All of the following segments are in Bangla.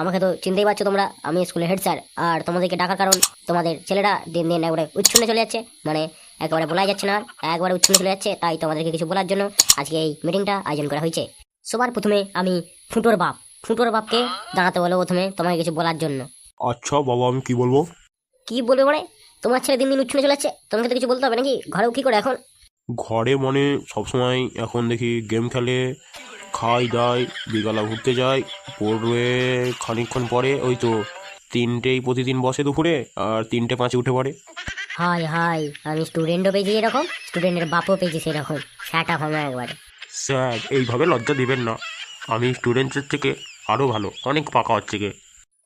আমাকে তো চিনতেই পারছ তোমরা আমি স্কুলের হেড স্যার আর তোমাদেরকে ডাকার কারণ তোমাদের ছেলেরা দিন দিন একবারে উচ্ছন্নে চলে যাচ্ছে। মানে একেবারে বলাই যাচ্ছে না একবারে উচ্ছন্নে চলে যাচ্ছে তাই তোমাদেরকে কিছু বলার জন্য আজকে এই মিটিংটা আয়োজন করা হয়েছে। সবার প্রথমে আমি ফুটোর বাপ ফুটোর বাপকে দাঁড়াতে বলো প্রথমে তোমাকে কিছু বলার জন্য। আচ্ছা বাবা আমি কি বলব? কি বলবে মানে? তোমার ছেলে দিন দিন উচ্ছন্নে চলে যাচ্ছে তোমাকে তো কিছু বলতে হবে নাকি? ঘরেও কি করে এখন? ঘরে মানে সবসময় এখন দেখি গেম খেলে খাই দায় বিকালা ঘুরতে যাই। পড়বে খানিকক্ষণ পরে ওই তো তিনটেই প্রতিদিন বসে দুপুরে আর তিনটে পাঁচে উঠে পড়ে। হাই হাই আমি স্টুডেন্টও পেয়েছি এরকম স্টুডেন্টের বাপও পেয়েছি সেরকম সেটা ভাঙা একবারে। স্যার এইভাবে লজ্জা দিবেন না আমি স্টুডেন্টদের থেকে আরও ভালো অনেক পাকা হচ্ছে গে।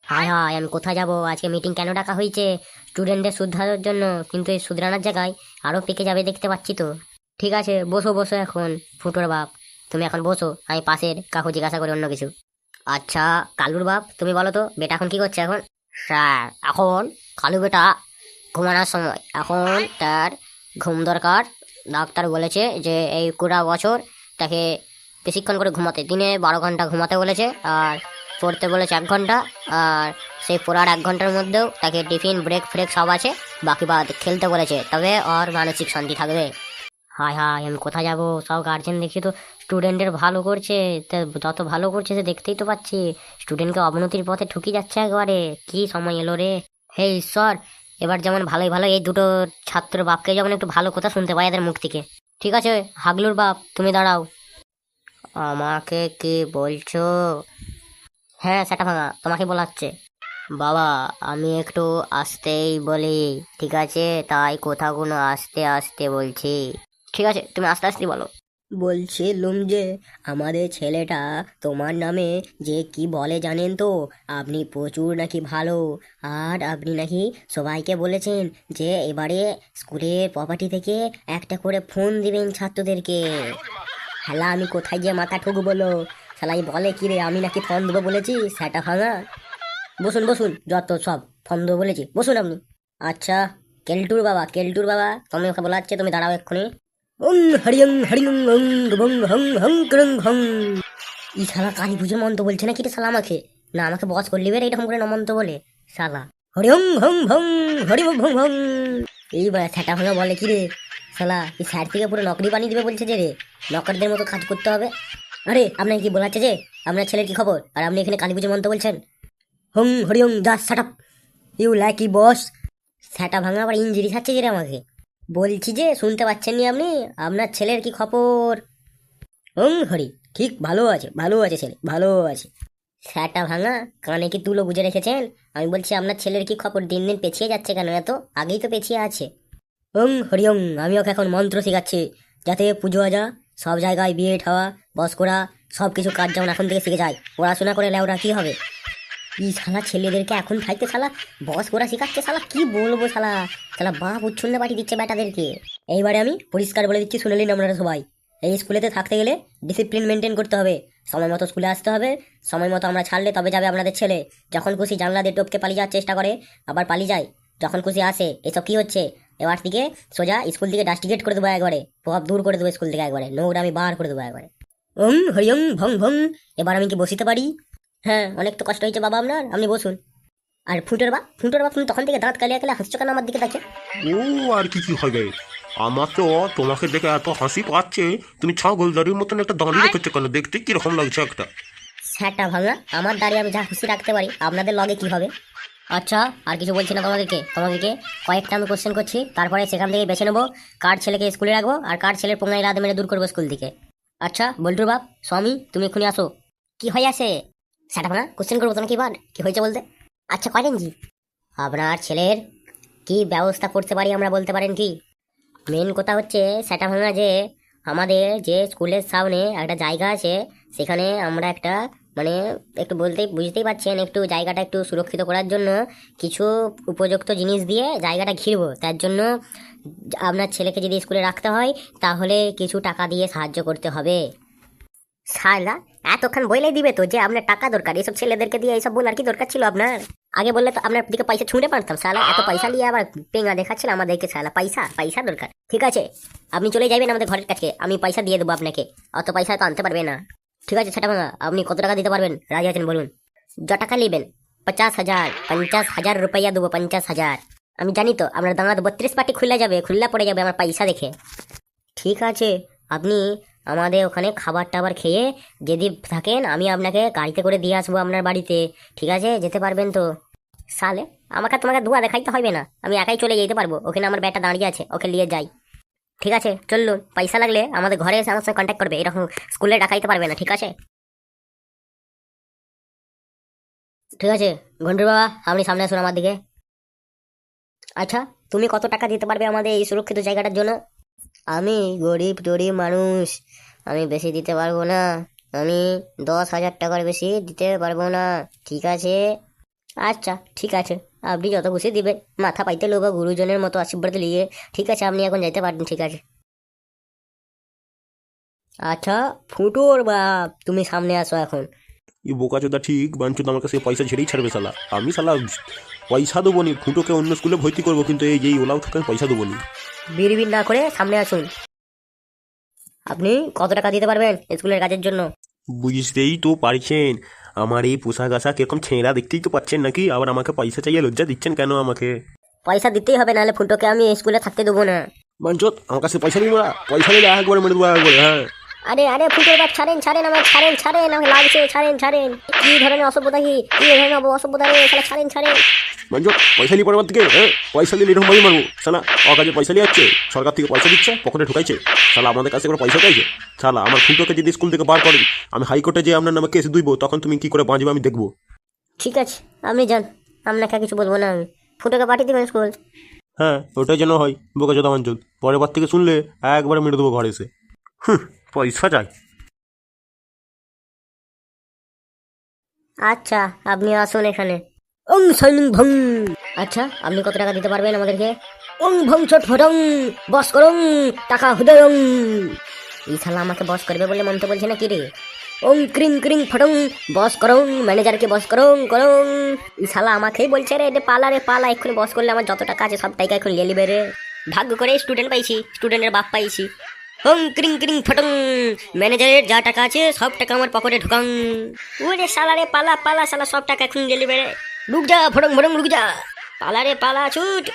হায় হায় আমি কোথায় যাব? আজকে মিটিং কেন ডাকা হয়েছে? স্টুডেন্টদের শুধরানোর জন্য কিন্তু এই শুধরানোর জায়গায় আরও পেকে যাবে দেখতে পাচ্ছি তো। ঠিক আছে বসো বসো এখন ফুটোর বাপ। তুমি এখন বসো, আমি পাশের কাকু জিজ্ঞাসা করি অন্য কিছু। আচ্ছা কালুর বাপ, তুমি বলো তো, বেটা এখন কি করছে এখন? স্যার, এখন কালু বেটা ঘুমানোর সময়। এখন তার ঘুম দরকার। ডাক্তার বলেছে যে এই কুড়া বছর তাকে বেশিক্ষণ করে ঘুমাতে, দিনে বারো ঘণ্টা ঘুমাতে বলেছে আর পড়তে বলেছে এক ঘণ্টা। আর সেই পড়ার এক ঘণ্টার মধ্যেও তাকে টিফিন, ব্রেক, ফ্রেক সব আছে, বাকি বাদ খেলতে বলেছে। তবে ওর মানসিক শান্তি থাকবে। হাই হায়, আমি কোথায় যাব? সব গার্জেন দেখি তো স্টুডেন্টের ভালো করছে। তা যত ভালো করছে সে দেখতেই তো পাচ্ছি। স্টুডেন্টকে অবনতির পথে ঠুকি যাচ্ছে একবারে। কি সময় এলো রে? হে ঈশ্বর! এবার যেমন ভালোই ভালো এই দুটো ছাত্র বাপকে যেমন একটু ভালো কথা শুনতে পাই এদের মুখ থেকে। ঠিক আছে, হাগলুর বাপ, তুমি দাঁড়াও। আমাকে কি বলছো? হ্যাঁ সেটা ভাঙা, তোমাকে বলাচ্ছে। বাবা, আমি একটু আসতেই বলি, ঠিক আছে? তাই কোথাও কোনো আস্তে আস্তে বলছি। ঠিক আছে, তুমি আস্তে আস্তে বলো। বলছিলুম যে, আমাদের ছেলেটা তোমার নামে যে কি বলে জানেন তো? আপনি প্রচুর নাকি ভালো। আর আপনি নাকি সবাইকে বলেছেন যে, এবারে স্কুলের প্রপার্টি থেকে একটা করে ফোন দিবেন ছাত্রদেরকে। হ্যালা আমি কোথায় গিয়ে মাথা ঠুকু বলো শালাই বলে কি রে? আমি নাকি ফোন দেবো বলেছি? সেটা ভাঙা। বসুন বসুন, যত সব ফোন দেবো বলেছি। বসুন আপনি। আচ্ছা কেলটুর বাবা কেলটুর বাবা তুমি ওকে বলাচ্ছে, তুমি দাঁড়াও এক্ষুনি। ওং হরিয়ং হরিয়ং ওং রুবং হং হং করং হং। ই শালা কালী পুজোর মন্ত্র বলছে না কি রে শালা আমাকে? না, আমাকে বস করলি বের এরকম করে নমন্ত বলে, শালা। হরিয়ং হং হং হরি ভং ভং। এইবার সেটা ভাঙা বলে কি রে? শালা, এই স্যার থেকে পুরো নকরি বানিয়ে দিবে বলছে যে রে। নকরদের মতো কাজ করতে হবে। আরে, আপনাকে কি বলাচ্ছে যে? আপনার ছেলের কি খবর? আর আপনি এখানে কালী পুজো মন্ত্র বলছেন? হং হরিয়ং দাস সাট আপ ইউ লাইক বস স্যাটা ভাঙা আবার ইঞ্জিরি খাচ্ছে যে রে আমাকে। বলছি যে, শুনতে পাচ্ছেন নি আপনি? আপনার ছেলের কি খবর? হং হরি, ঠিক ভালো আছে ভালো আছে ছেলে, ভালো আছে। স্যাটা ভাঙা, কানে কি তুলো বুঝে রেখেছেন? আমি বলছি, আপনার ছেলের কি খবর? দিন দিন পেছিয়ে যাচ্ছে কেন এত? আগেই তো পেছিয়ে আছে। ওং হরিওং আমি ওকে এখন মন্ত্র শেখাচ্ছি, যাতে পুজো আজা, সব জায়গায় বিয়ে ঠাওয়া, বস করা সব কিছু কাজ যেমন এখন থেকে শিখে যায়। পড়াশোনা করে লেওরা কি হবে? ই শালা ছেলেদেরকে এখন থাকতে শালা? বস করা শেখাচ্ছে শালা, কি বলব শালা? শালা বাপ উচ্ছন্নে পাঠিয়ে দিচ্ছে বেটাদেরকে এইবারে আমি পরিষ্কার বলে দিচ্ছি, শুনে নিন আপনারা সবাই। এই স্কুলেতে থাকতে গেলে ডিসিপ্লিন মেনটেন করতে হবে। সময় মতো স্কুলে আসতে হবে, সময় মতো আমরা ছাড়লে তবে যাবে আপনাদের ছেলে। যখন খুশি জানলা দিয়ে টপকে পালিয়ে যাওয়ার চেষ্টা করে, আবার পালিয়ে যায়। যখন খুশি আসে, এসব কি হচ্ছে? এবার থেকে সোজা স্কুল থেকে ডাস্টিগেট করে দেবো একবারে, প্রভাব দূর করে দেবো স্কুল থেকে একবারে নোংরা আমি বার করে দেবো একবারে। ওং হরিয়ং ভং ভং, এবার আমি কি বসিতে পারি? হ্যাঁ অনেক তো কষ্ট হয়েছে বাবা আপনার। আপনি বসুন। আর ফুটোর বা ফুটোর বা তুমি তখন থেকে দাঁত কালিয়া কালিয়া হাসছো কেন আমার দিকে তাকে ও আর কি কি হবে আমার তো তোমাকে দেখে এত হাসি পাচ্ছে। তুমি ছাগলদারির মতন একটা দাঁড়িয়ে রেখেছো কেন? দেখতে কীরকম লাগছে একটা? স্যারটা ভাঙা আমার দাঁড়িয়ে আমি যা খুশি রাখতে পারি আপনাদের লগে কি হবে? আচ্ছা আর কিছু বলছি না তোমাদেরকে। তোমাদেরকে কয়েকটা আমি কোশ্চেন করছি তারপরে সেখান থেকে বেছে নেব কার ছেলেকে স্কুলে রাখব আর কার ছেলের পোঙায় রাত মেরে দূর করব স্কুল থেকে আচ্ছা বল্টুর বাপ স্বামী তুমি এক্ষুনি আসো। কি হয়ে আছে? ভাঙা কোশ্চেন করব তোমাকে এবার? কি হয়েছে বলতে? আচ্ছা কয়লেন জি? আপনার ছেলের কি ব্যবস্থা করতে পারি আমরা বলতে পারেন কি? মেন কথা হচ্ছে সেটা ভাঙা যে আমাদের যে স্কুলের সামনে একটা জায়গা আছে, সেখানে আমরা একটা মানে একটু বলতেই, বুঝতেই পারছেন, একটু জায়গাটা একটু সুরক্ষিত করার জন্য কিছু উপযুক্ত জিনিস দিয়ে জায়গাটা ঘিরবো। তার জন্য আপনার ছেলেকে যদি স্কুলে রাখতে হয়, তাহলে কিছু টাকা দিয়ে সাহায্য করতে হবে। শালা এতক্ষণ বইলেই দিবে তো যে আপনার টাকা দরকার, এইসব ছেলেদেরকে দিয়ে এইসব বলার কি দরকার ছিল আপনার? আগে বললে তো আপনার দিকে পয়সা ছুঁড়ে পারতাম শালা এত পয়সা নিয়ে আবার পেঙ্গা দেখাচ্ছিল আমাদেরকে শালা পয়সা পয়সা দরকার। ঠিক আছে, আপনি চলে যাবেন আমাদের ঘরের কাছে, আমি পয়সা দিয়ে দেবো আপনাকে, অত পয়সা তো আনতে পারবে না। ঠিক আছে সেটা ভাঙা, আপনি কত টাকা দিতে পারবেন? রাজি আছেন বলুন। য টাকা নেবেন, পঞ্চাশ হাজার পঞ্চাশ হাজার রুপাইয়া দেবো, পঞ্চাশ হাজার। আমি জানি তো, আপনার দাঁড়াতে বত্রিশ পার্টি খুলে যাবে, খুললা পড়ে যাবে আমার পয়সা দেখে। ঠিক আছে, আপনি আমাদের ওখানে খাবার টাবার খেয়ে যদি থাকেন, আমি আপনাকে গাড়িতে করে দিয়ে আসব আপনার বাড়িতে। ঠিক আছে? যেতে পারবেন তো? সালে, আমাকে তোমাকে ধোয়া দেখাইতে হবে না। আমি একাই চলে যেতে পারব। ওখানে আমার ব্যাটা দাঁড়িয়ে আছে। ওকে নিয়ে যাই। ঠিক আছে? চলুন পয়সা লাগলে আমাদের ঘরে এসে আমার সঙ্গে কন্ট্যাক্ট করবে। এরকম স্কুলে ডাকাইতে পারবে না। ঠিক আছে? ঠিক আছে? ঘন্টুর বাবা, আপনি সামনে আসুন আমার দিকে। আচ্ছা তুমি কত টাকা দিতে পারবে আমাদের এই সুরক্ষিত জায়গাটার জন্য? আমি গরিব টরিব মানুষ। আমি বেশি দিতে পারব না। আমি দশ হাজার টাকার বেশি দিতে পারব না। ঠিক আছে? আচ্ছা ঠিক আছে। আপনি যত খুশি দিবেন। মাথা পাইতে লোক গুরুজনের মতো আশীর্বাদ নিয়ে। ঠিক আছে, আপনি এখন যাইতে পারেন, ঠিক আছে। আচ্ছা ফুটোর বাপ, তুমি সামনে আসো এখন। বোকাচোদা ঠিক বাঞ্চুদ আমার কাছে পয়সা ছেড়েই ছাড়বে, শালা। আমি শালা পয়সা দেবো নি ফুটোকে অন্য স্কুলে ভর্তি করব কিন্তু এই যেই ওলাও থাকে পয়সা দেবো নি বিড়বিড় না করে সামনে আসুন। আপনি কত টাকা দিতে পারবেন স্কুলের কাজের জন্য? বুঝতেই তো পারছেন। আমার এই পোশাক আশাক এরকম ছেঁড়া দেখতেই তো পাচ্ছেন নাকি? আবার আমাকে পয়সা চাইয়ে লজ্জা দিচ্ছেন কেন আমাকে? পয়সা দিতেই হবে নাহলে ফুটোকে আমি স্কুলে থাকতে দেবো না। বাঞ্চত আমার কাছে পয়সা নিবো না পয়সা নিলে একবারে মেরে দেবো একবারে হ্যাঁ। আরে আরে ফুটোর বাপ ছাড়েন ছাড়েন আমার ছাড়েন ছাড়েন আমাকে লাগছে ছাড়েন ছাড়েন। কি ধরনের অসভ্যতা কি? কি ধরনের অসভ্যতা রে? শালা ছাড়েন ছাড়েন। বাঞ্চত পয়সা নিয়ে পড়াবার থেকে হ্যাঁ? পয়সা নিলে এরকম বাড়ি মারবো। শালা অকাজে পয়সা নিয়ে যাচ্ছে সরকার থেকে পয়সা দিচ্ছে পকেটে ঢুকাইছে। শালা আমাদের কাছে করে পয়সা চাইছে? শালা আমার ফুটোকে যদি স্কুল থেকে বার করেন আমি হাইকোর্টে যে আপনার নামে কেস দুইবো তখন তুমি কি করে বাঁচবে আমি দেখব। ঠিক আছে আপনি যান। আপনাকে কিছু বলব না আমি। ফুটোকে পাঠিয়ে দেবেন স্কুল? হ্যাঁ ওটাই যেন হয় বোকা চোদা বাঞ্চত পরের বার থেকে শুনলে একবারে মেরে দেবো ঘরে এসে। হুম পয়সা চাই আচ্ছা আপনি আসুন এখানে। ওং সাইনিং ভং। আচ্ছা আপনি কত টাকা দিতে পারবেন আমাদেরকে? ওং ভং ছট ফটং। বস করং, টাকা হুদয়ং। এই শালা আমাকে বস করবে বলে মনতে বলছে না কি রে? ওং ক্রিং ক্রিং ফটং, বস করং, ম্যানেজারকে বস করং করং। এই শালা আমাকেই বলছে রে রে পালা রে, পালা, এক্ষুনি বস করলে আমার যত টাকা আছে সব টাকা এখন নিয়ে নিবে রে। ভাগ্য করে স্টুডেন্ট পাইছি স্টুডেন্টের বাপ পাইছি। হং ক্রিং ক্রিং, ফটং। ম্যানেজারের যা টাকা আছে, সব টাকা আমার পকেটে ঢুকাং। ওরে সালারে পালা পালা সালা সব টাকা এখন বেড়ে রুক যা, ফটং ফটং, রুক যা। পালা রে পালা, ছুট।